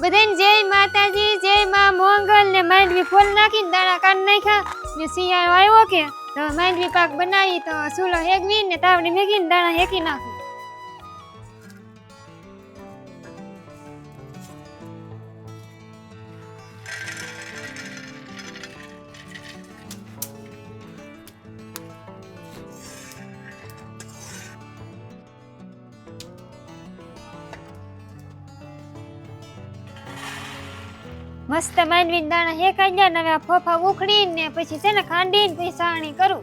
બધાને જય માતાજી, જય માં મોંગલ ને માંડવી ફૂલ નાખીને દાણા કાઢ નાખ્યા. ને શિયાળો આવ્યો કે, તો માંડવી પાક બનાવી તો સુલો હેગવી ને તાવડી મેગીને દાણા હેકી નાખું. મસ્ત માંડવીને દાણા હેકાઈ ગયા ને આ ફોફા ઉખડીને પછી છે ને ખાંડીને પછી કરું.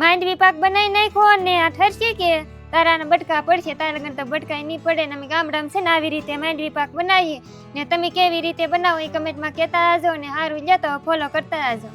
માંડવી પાક બનાવી નાખ્યો ને આ ઠરશે કે તારાના બટકા પડશે, તારા લગન તો બટકા નહીં પડે ને અમે ગામડામાં છે ને આવી રીતે માંડવી પાક બનાવીએ. ને તમે કેવી રીતે બનાવો એ કમેન્ટમાં કહેતા આવજો ને સારું લેતો ફોલો કરતા આવજો